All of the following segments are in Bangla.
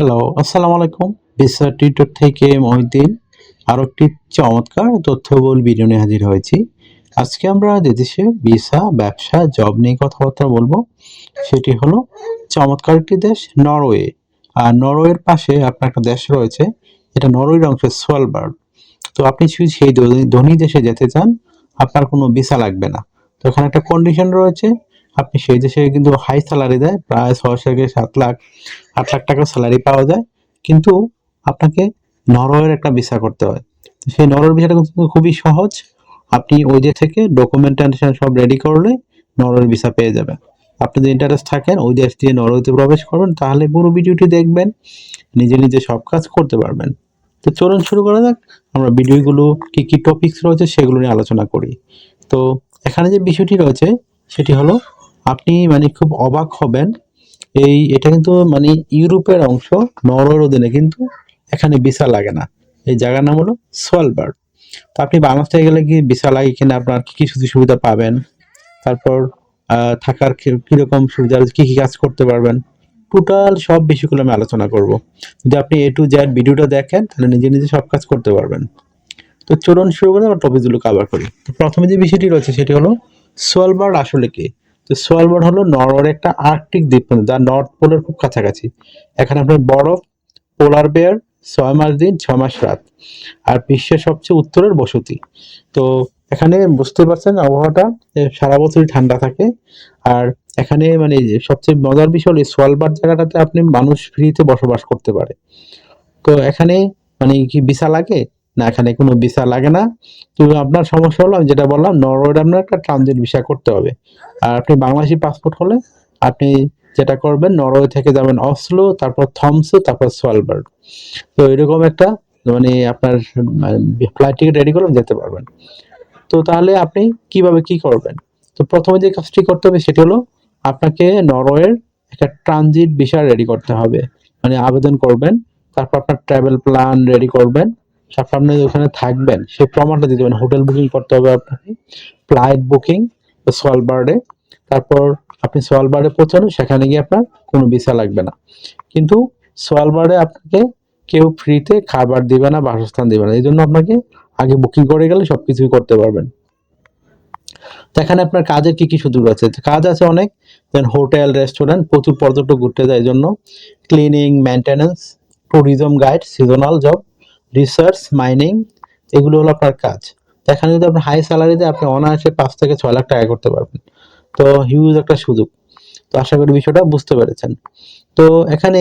হ্যালো আসসালামু আলাইকুম। ভিসা টিউটর থেকে মহিউদ্দিন। আরও একটি চমৎকার তথ্যবহুল ভিডিও নিয়ে হাজির হয়েছি। আজকে আমরা যে দেশে ভিসা ব্যবসা জব নিয়ে কথাবার্তা বলব, সেটি হলো চমৎকার একটি দেশ নরওয়ে আর নরওয়ের পাশে আপনার একটা দেশ রয়েছে এটা নরওয়ের অংশ সোয়ালবার্ড তো আপনি যদি সেই ধনী দেশে যেতে চান, আপনার কোনো ভিসা লাগবে না। তো এখানে একটা কন্ডিশন রয়েছে আপনি সেই দেশে কিন্তু হাই স্যালারি দেয়, প্রায় ছয় থেকে সাত লাখ, আট লাখ টাকা স্যালারি পাওয়া যায়। কিন্তু আপনাকে নরওয়ের একটা ভিসা করতে হয়। সেই নরওয়ের ভিসাটা কিন্তু খুবই সহজ। আপনি ওই দেশ থেকে ডকুমেন্টেশন সব রেডি করলে নরওয়ের ভিসা পেয়ে যাবেন। আপনি যদি ইন্টারেস্ট থাকেন, ওই দেশ দিয়ে নরওয়েতে প্রবেশ করবেন তাহলে পুরো ভিডিওটি দেখবেন। নিজে নিজে সব কাজ করতে পারবেন। তো চলুন শুরু করা যাক। আমরা ভিডিওগুলো, কি কি টপিকস রয়েছে সেগুলো নিয়ে আলোচনা করি। তো এখানে যে বিষয়টি রয়েছে, সেটি হলো আপনি মানে খুব অবাক হবেন। এই, এটা কিন্তু মানে ইউরোপের অংশ, নরওয়ের অধীনে কিন্তু এখানে ভিসা লাগে না। এই জায়গার নাম হলো সোয়ালবার্ড তো আপনি বাংলাদেশ থেকে গেলে কি ভিসা লাগে কিনা, আপনার কি কি সুযোগ সুবিধা পাবেন? তারপর থাকার কীরকম সুবিধা কী কি কাজ করতে পারবেন? টোটাল সব বিষয়গুলো আমি আলোচনা করব। যদি আপনি এ টু জেড ভিডিওটা দেখেন, তাহলে নিজে নিজে সব কাজ করতে পারবেন। তো চলুন শুরু করে, আমরা টপিকগুলো কভার করি। তো প্রথমে যে বিষয়টি রয়েছে, সেটি হলো সোয়ালবার্ড আসলে কি? তো সোয়ালবার্ড হলো নরওয়ের একটা আর্কটিক দ্বীপপুঞ্জ, যা নর্থ পোলের খুব কাছাকাছি। এখানে আপনার বরফ, পোলার বেয়ার, ছয় মাস দিন, ছয় মাস রাত, আর বিশ্বের সবচেয়ে উত্তরের বসতি। তো এখানে বুঝতে পারছেন আবহাওয়াটা সারা বছরই ঠান্ডা থাকে, আর এখানে মানে সবচেয়ে মজার বিষয় হলো সোয়ালবার্ড জায়গাটাতে আপনি মানুষ ফ্রিতে বসবাস করতে পারে। তো এখানে মানে কি ভিসা লাগে? না, এখানে কোনো ভিসা লাগে না। তো আপনার সমস্যা হলো, আমি যেটা বললাম নরওয়ের আপনার একটা ট্রানজিট ভিসা করতে হবে। আর আপনি বাংলাদেশি পাসপোর্ট হলে আপনি যেটা করবেন, নরওয়ে থেকে যাবেন অসলো তারপর থমসো তারপর সোয়ালবার্ড তো এরকম একটা মানে আপনার ফ্লাইট টিকিট রেডি করে যেতে পারবেন। তো তাহলে আপনি কীভাবে কি করবেন? তো প্রথমে যে কাজটি করতে হবে সেটি হলো, আপনাকে নরওয়ের একটা ট্রানজিট ভিসা রেডি করতে হবে। মানে আবেদন করবেন, তারপর আপনার ট্রাভেল প্ল্যান রেডি করবেন। আপনি ওখানে থাকবেন, সেই প্রমাণটা দিতে হবে হোটেল বুকিং করতে হবে আপনাকে, ফ্লাইট বুকিং, সোয়ালবার্ডে, তারপর আপনি সোয়ালবার্ডে পৌঁছানো সেখানে গিয়ে আপনার কোনো ভিসা লাগবে না। কিন্তু সোয়ালবার্ডে আপনাকে কেউ ফ্রিতে খাবার দিবে না, বাসস্থান দিবে না এই জন্য আপনাকে আগে বুকিং করে গেলে সব কিছুই করতে পারবেন। এখানে আপনার কাজের কি কি সুযোগ আছে? কাজ আছে অনেক, যেমন হোটেল, রেস্টুরেন্ট, প্রচুর পর্যটক ঘুরতে যায় এই জন্য cleaning maintenance tourism guide seasonal job research mining এগুলো হলো আপনার কাজ। এখানে যদি আপনার হাই স্যালারি দেয়, আপনি অনায়াসে পাঁচ থেকে ছয় লাখ টাকা করতে পারবেন। তো হিউজ একটা সুযোগ। তো আশা করি বিষয়টা বুঝতে পেরেছেন। তো এখানে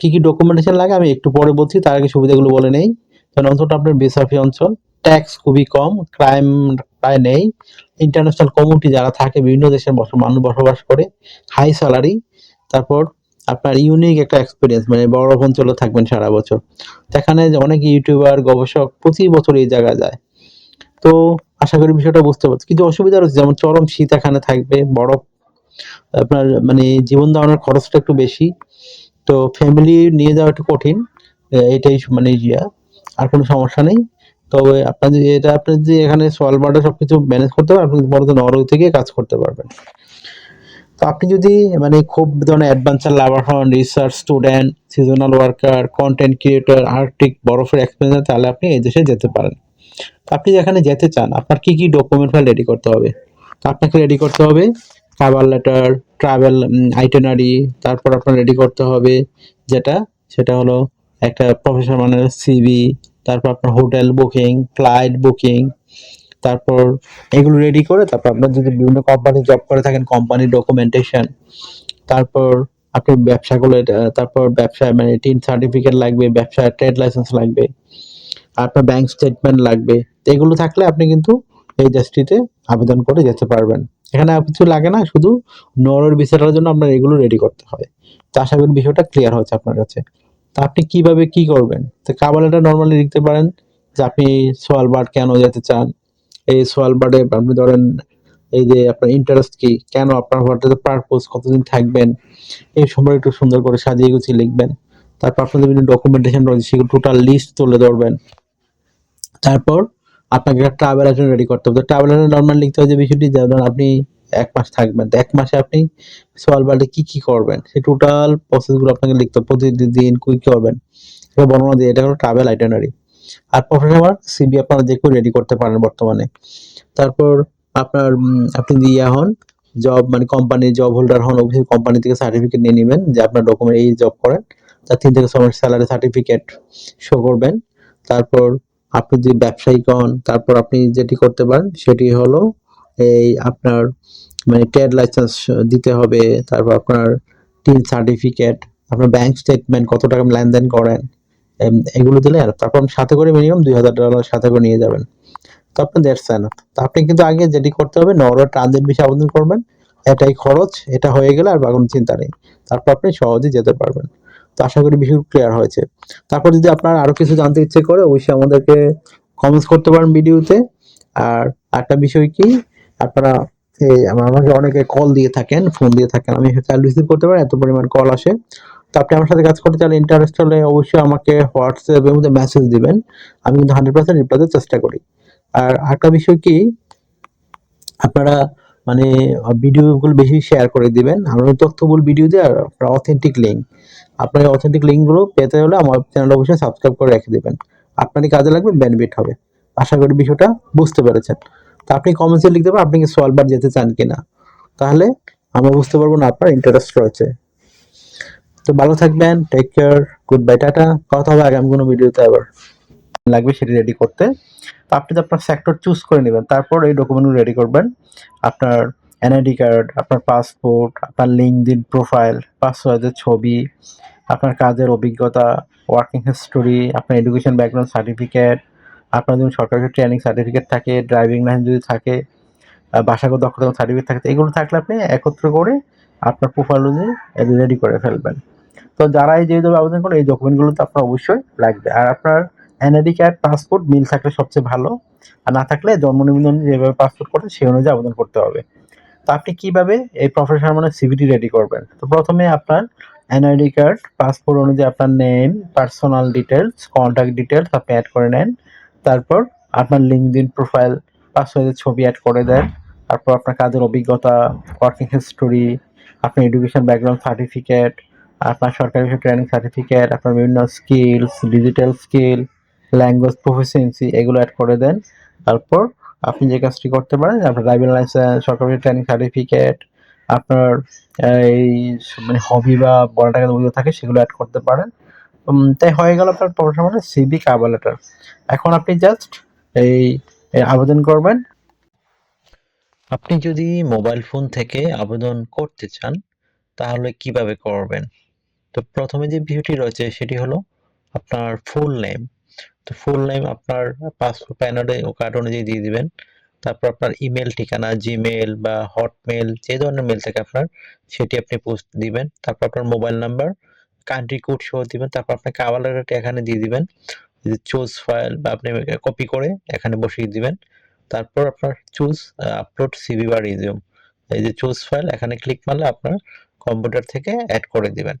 কি কি ডকুমেন্টেশন লাগে আমি একটু পরে বলছি, তার আগে সুবিধাগুলো বলে নেই। কারণ অঞ্চলটা আপনার বেসাফি অঞ্চল ট্যাক্স খুবই কম ক্রাইম প্রায় নেই। ইন্টারন্যাশনাল কমিউনিটি যারা থাকে, বিভিন্ন দেশের মানুষ বসবাস করে হাই স্যালারি তারপর আপনার ইউনিক একটা এক্সপিরিয়েন্স মানে বড় বরফ অঞ্চলে থাকবেন সারা বছর। তো এখানে অনেক ইউটিউবার গবেষক প্রতি বছর এই জায়গায় যায়। তো আশা করি বিষয়টা বুঝতে পারছি। কিন্তু অসুবিধা রয়েছে যেমন চরম শীত এখানে থাকবে, বরফ, আপনার মানে জীবন ধারণের খরচটা একটু বেশি। তো ফ্যামিলি নিয়ে যাওয়া একটু কঠিন এটাই মানে ইয়া, আর কোনো সমস্যা নেই। তবে আপনার এটা আপনি যদি এখানে সোয়ালবার্ডে সবকিছু ম্যানেজ করতে পারেন আপনি বড় নরওয়ে থেকে কাজ করতে পারবেন। তো আপনি যদি মানে খুব ধরনের অ্যাডভেঞ্চার লাভার হন research student seasonal worker content creator arctic বরফের এক্সপেরিয়েন্স তাহলে আপনি এই দেশে যেতে পারেন। আপনি যেখানে যেতে চান, আপনার কি কি ডকুমেন্ট ফাইল রেডি করতে হবে? আপনাকে রেডি করতে হবে কাভার লেটার ট্রাভেল আইটেনারি তারপর আপনার রেডি করতে হবে যেটা, সেটা হলো একটা প্রফেশনাল মানের সিভি তারপর আপনার হোটেল বুকিং ফ্লাইট বুকিং তারপর এগুলো রেডি করে তারপর আপনার যদি বিভিন্ন কোম্পানি জব করে থাকেন কোম্পানির ডকুমেন্টেশন তারপর আপনি ব্যবসাগুলো এটা- তারপর ব্যবসা মানে টিন সার্টিফিকেট লাগবে ব্যবসা ট্রেড লাইসেন্স লাগবে, আপনার ব্যাংক স্টেটমেন্ট লাগবে এগুলো থাকলে আপনি কিন্তু এই দেশটিতে আবেদন করে যেতে পারবেন। এখানে আর কিছু লাগে না, শুধু নরওয়ের ভিসাটার জন্য আপনার এগুলো রেডি করতে হবে তো আশা করি বিষয়টা ক্লিয়ার হচ্ছে আপনার কাছে। তো আপনি কীভাবে কি করবেন? তো কাবালাটা নর্মালি লিখতে পারেন যে আপনি সোয়ালবার্ড কেন যেতে চান? এই সোয়ালবার্ডে আপনি ধরেন এই যে আপনার ইন্টারেস্ট কি? কেন আপনার হোয়াট পারপোজ কতদিন থাকবেন? এই সময় একটু সুন্দর করে সাজিয়ে গুছিয়ে লিখবেন। তারপর আপনাদের বিভিন্ন ডকুমেন্টেশন রয়েছে, সেগুলো টোটাল লিস্ট তুলে ধরবেন। তারপর আপনাকে একটা ট্রাভেল এজেন্ট রেডি করতে হবে। ট্রাভেল এজেন্ট নর্মাল লিখতে হয় যে বিষয়টি যেমন আপনি এক মাস থাকবেন। তো এক মাসে আপনি সোয়ালবার্ডে কি কি করবেন? সেই টোটাল প্রসেসগুলো আপনাকে লিখতে হবে। প্রতিদিন কি করবেন? এটা বর্ণনা দিয়ে, এটা হলো ট্রাভেল আইটেনারি আর প্রফেশনাল ওয়ার্ক সিবি আপনারা যে রেডি করতে পারেন বর্তমানে। তারপর আপনার আপনি দিয়ে হন জব মানে কোম্পানির জব হোল্ডার হন অবশ্যই কোম্পানি থেকে সার্টিফিকেট নিয়ে নেবেন, যে আপনার ডকুমেন্ট এই জব করেন, তার তিন থেকে ছয় স্যালারি সার্টিফিকেট শো করবেন। তারপর আপনি যদি ব্যবসায়িক হন, তারপর আপনি যেটি করতে পারেন, সেটি হলো এই আপনার মানে ট্রেড লাইসেন্স দিতে হবে, তারপর আপনার টিন সার্টিফিকেট আপনার ব্যাংক স্টেটমেন্ট কত টাকা লেনদেন করেন এগুলো দিলে আর তারপর সাথে করে মিনিমাম দুই হাজার ডলার সাথে করে নিয়ে যাবেন। তো আপনি দ্যাটস এনাফ তো আপনি কিন্তু আগে যেটি করতে হবে নরওয়ে ট্রানজিট বিষয়ে আবেদন করবেন। এটাই খরচ, এটা হয়ে গেলে আর বা কোনো চিন্তা নেই। তারপর আপনি সহজেই যেতে পারবেন। তো আশা করি বিষয় ক্লিয়ার হয়েছে। তারপর যদি আপনার আরও কিছু জানতে ইচ্ছে করে, অবশ্যই আমাদেরকে কমেন্টস করতে পারেন ভিডিওতে। আর একটা বিষয় কি, আপনারা আমাকে অনেকে কল দিয়ে থাকেন ফোন দিয়ে থাকেন। আমি রিসিভ করতে পারি, এত পরিমাণ কল আসে। তো আপনি আমার সাথে কাজ করতে চাইলে ইন্টারেস্ট হলে অবশ্যই আমাকে হোয়াটসঅ্যাপের মধ্যে মেসেজ দিবেন। আমি কিন্তু হান্ড্রেড পার্সেন্ট রিপ্লাই দেওয়ার চেষ্টা করি। আর একটা বিষয় কি, আপনারা মানে ভিডিওগুলো বেশি শেয়ার করে দিবেন। আমরা তথ্যবহুল ভিডিও দিয়ে আর অথেন্টিক লিঙ্ক আপনার অথেন্টিক লিঙ্কগুলো পেতে হলে আমার চ্যানেল অবশ্যই সাবস্ক্রাইব করে রেখে দেবেন। আপনারই কাজে লাগবে বেনিফিট হবে। আশা করি বিষয়টা বুঝতে পেরেছেন। তো আপনি কমেন্টসে লিখতে পারেন, আপনি কি সোয়ালবার যেতে চান কিনা। তাহলে আমরা বুঝতে পারব না আপনার ইন্টারেস্ট রয়েছে। তো ভালো থাকবেন take care good bye tata, কথা হবে আগামী কোনো ভিডিওতে আবার। লাগবে সেটি রেডি করতে? তো আপনি তো আপনার সেক্টর চুজ করে নেবেন, তারপর এই ডকুমেন্টগুলো রেডি করবেন। আপনার এনআইডি কার্ড আপনার পাসপোর্ট আপনার লিঙ্কডিন প্রোফাইল পাসওয়ার্ডের ছবি, আপনার কাজের অভিজ্ঞতা ওয়ার্কিং হিস্টোরি আপনার এডুকেশন ব্যাকগ্রাউন্ড সার্টিফিকেট আপনার যদি সরকারি ট্রেনিং সার্টিফিকেট থাকে ড্রাইভিং লাইসেন্স যদি থাকে ভাষাগত দক্ষতা সার্টিফিকেট থাকে এগুলো থাকলে আপনি একত্র করে আপনার প্রোফাইল অনুযায়ী রেডি করে ফেলবেন। তো যারা এই যেভাবে আবেদন করেন এই ডকুমেন্টগুলো তো আপনার অবশ্যই লাগবে। আর আপনার এনআইডি কার্ড পাসপোর্ট মিল থাকলে সবচেয়ে ভালো। আর না থাকলে জন্ম নিবন্ধন যেভাবে পাসপোর্ট করতে সেই অনুযায়ী আবেদন করতে হবে। তো আপনি কীভাবে এই প্রফেশনাল মানে সিভিটি রেডি করবেন? তো প্রথমে আপনার এনআইডি কার্ড পাসপোর্ট অনুযায়ী আপনার name personal details contact details আপনি অ্যাড করে নেন। তারপর আপনার লিঙ্কডিন প্রোফাইল পাসওয়ার্ডের ছবি অ্যাড করে দেন। তারপর আপনার কাজের অভিজ্ঞতা ওয়ার্কিং হিস্টোরি আপনার এডুকেশন ব্যাকগ্রাউন্ড সার্টিফিকেট আপনার সরকারি ট্রেনিং সার্টিফিকেট আপনার বিভিন্ন skills digital skill language proficiency এগুলো অ্যাড করে দেন। তারপর আপনি যে কাজটি করতে পারেন, আপনার ড্রাইভিং লাইসেন্স সরকারি ট্রেনিং সার্টিফিকেট আপনার এই মানে হবি বা বড় টাকা অভিজ্ঞতা থাকে সেগুলো অ্যাড করতে পারেন। তাই হয়ে গেল আপনার প্রফেশনাল সিবি কাভার লেটার এখন আপনি জাস্ট এই আবেদন করবেন। আপনি যদি মোবাইল ফোন থেকে আবেদন করতে চান, তাহলে কীভাবে করবেন? তো প্রথমে যে বিষয়টি রয়েছে সেটি হলো আপনার ফুল নেম তো ফুল নেম আপনার পাসপোর্ট প্যান কার্ড অনুযায়ী দিয়ে দিবেন। তারপর আপনার ইমেল ঠিকানা জিমেল বা হটমেল যে ধরনের মেল থাকে আপনার সেটি আপনি পোস্ট দিবেন। তারপর আপনার মোবাইল নাম্বার কান্ট্রি কোড সহ দিবেন। তারপর আপনার কাভার লেটারটি এখানে দিয়ে দিবেন। চুজ ফাইল বা আপনি কপি করে এখানে বসিয়ে দিবেন। তারপর আপনার চুজ আপলোড সিভি বা রিজিউম এই যে চুজ ফাইল এখানে ক্লিক মারলে আপনার কম্পিউটার থেকে অ্যাড করে দিবেন।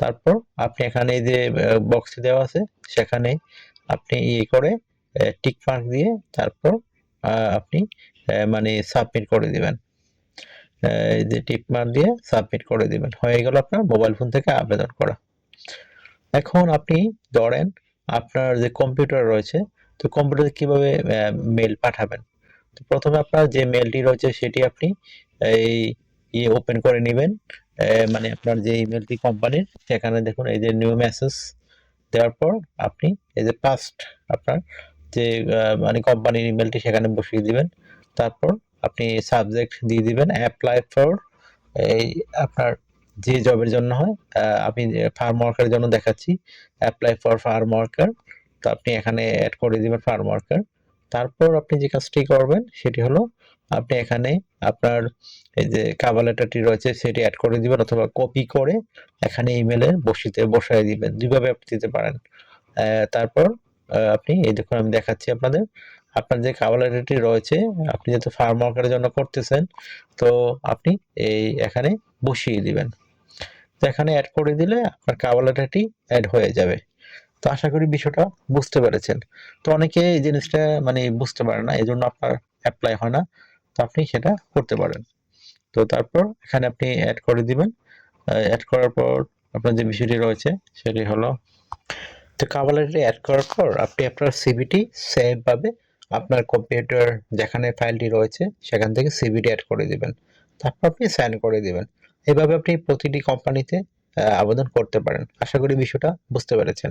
তারপর আপনি এখানে যে বক্স দেওয়া আছে, সেখানে আপনি ইয়ে করে টিক মার্ক দিয়ে তারপর আপনি মানে সাবমিট করে দিবেন। যে টিক মার্ক দিয়ে সাবমিট করে দিবেন। হয়ে গেল আপনার মোবাইল ফোন থেকে আবেদন করা। এখন আপনি ধরেন আপনার যে কম্পিউটার রয়েছে, তো কম্পিউটারে কীভাবে মেল পাঠাবেন? তো প্রথমে আপনার যে মেলটি রয়েছে, সেটি আপনি এই ইয়ে ওপেন করে নেবেন। মানে আপনার যে ইমেলটি কোম্পানির সেখানে দেখুন এই যে নিউ মেসেজ দেওয়ার পর আপনি এই যে পাস্ট আপনার যে মানে কোম্পানির ইমেলটি সেখানে বসিয়ে দিবেন। তারপর আপনি সাবজেক্ট দিয়ে দিবেন অ্যাপ্লাই ফর এই আপনার যে জবের জন্য হয় আমি ফার্ম ওয়ার্কারের জন্য দেখাচ্ছি। অ্যাপ্লাই ফর ফার্ম ওয়ার্কার তো আপনি এখানে অ্যাড করে দিবেন ফার্ম ওয়ার্কার তারপর আপনি যে কাজটি করবেন সেটি হলো আপনি এখানে আপনার এই যে কাভার লেটারটি রয়েছে সেটি অ্যাড করে দিবেন অথবা কপি করে এখানে ইমেলে বসিতে, বসায় দিবেন। দুইভাবে আপনি দিতে পারেন। তারপর আপনি, এই দেখুন আমি দেখাচ্ছি আপনাদের। আপনার যে কাভার লেটারটি রয়েছে, আপনি যেহেতু ফার্ম ওয়ার্কারের জন্য করতেছেন, তো আপনি এই এখানে বসিয়ে দিবেন। তো এখানে অ্যাড করে দিলে আপনার কাভার লেটারটি অ্যাড হয়ে যাবে। তো আশা করি বিষয়টা বুঝতে পেরেছেন। তো অনেকে এই জিনিসটা মানে বুঝতে পারে না এই জন্য আপনার অ্যাপ্লাই হয় না। তো আপনি সেটা করতে পারেন। তো তারপর এখানে আপনি অ্যাড করে দিবেন। অ্যাড করার পর আপনার যে বিষয়টি রয়েছে, সেটি হলো তো কাভার অ্যাড করার পর আপনি আপনার সিভিটি সেভভাবে আপনার কম্পিউটার যেখানে ফাইলটি রয়েছে, সেখান থেকে সিভিটি অ্যাড করে দিবেন। তারপর আপনি সাইন করে দিবেন। এভাবে আপনি প্রতিটি কোম্পানিতে আবেদন করতে পারেন। আশা করি বিষয়টা বুঝতে পেরেছেন।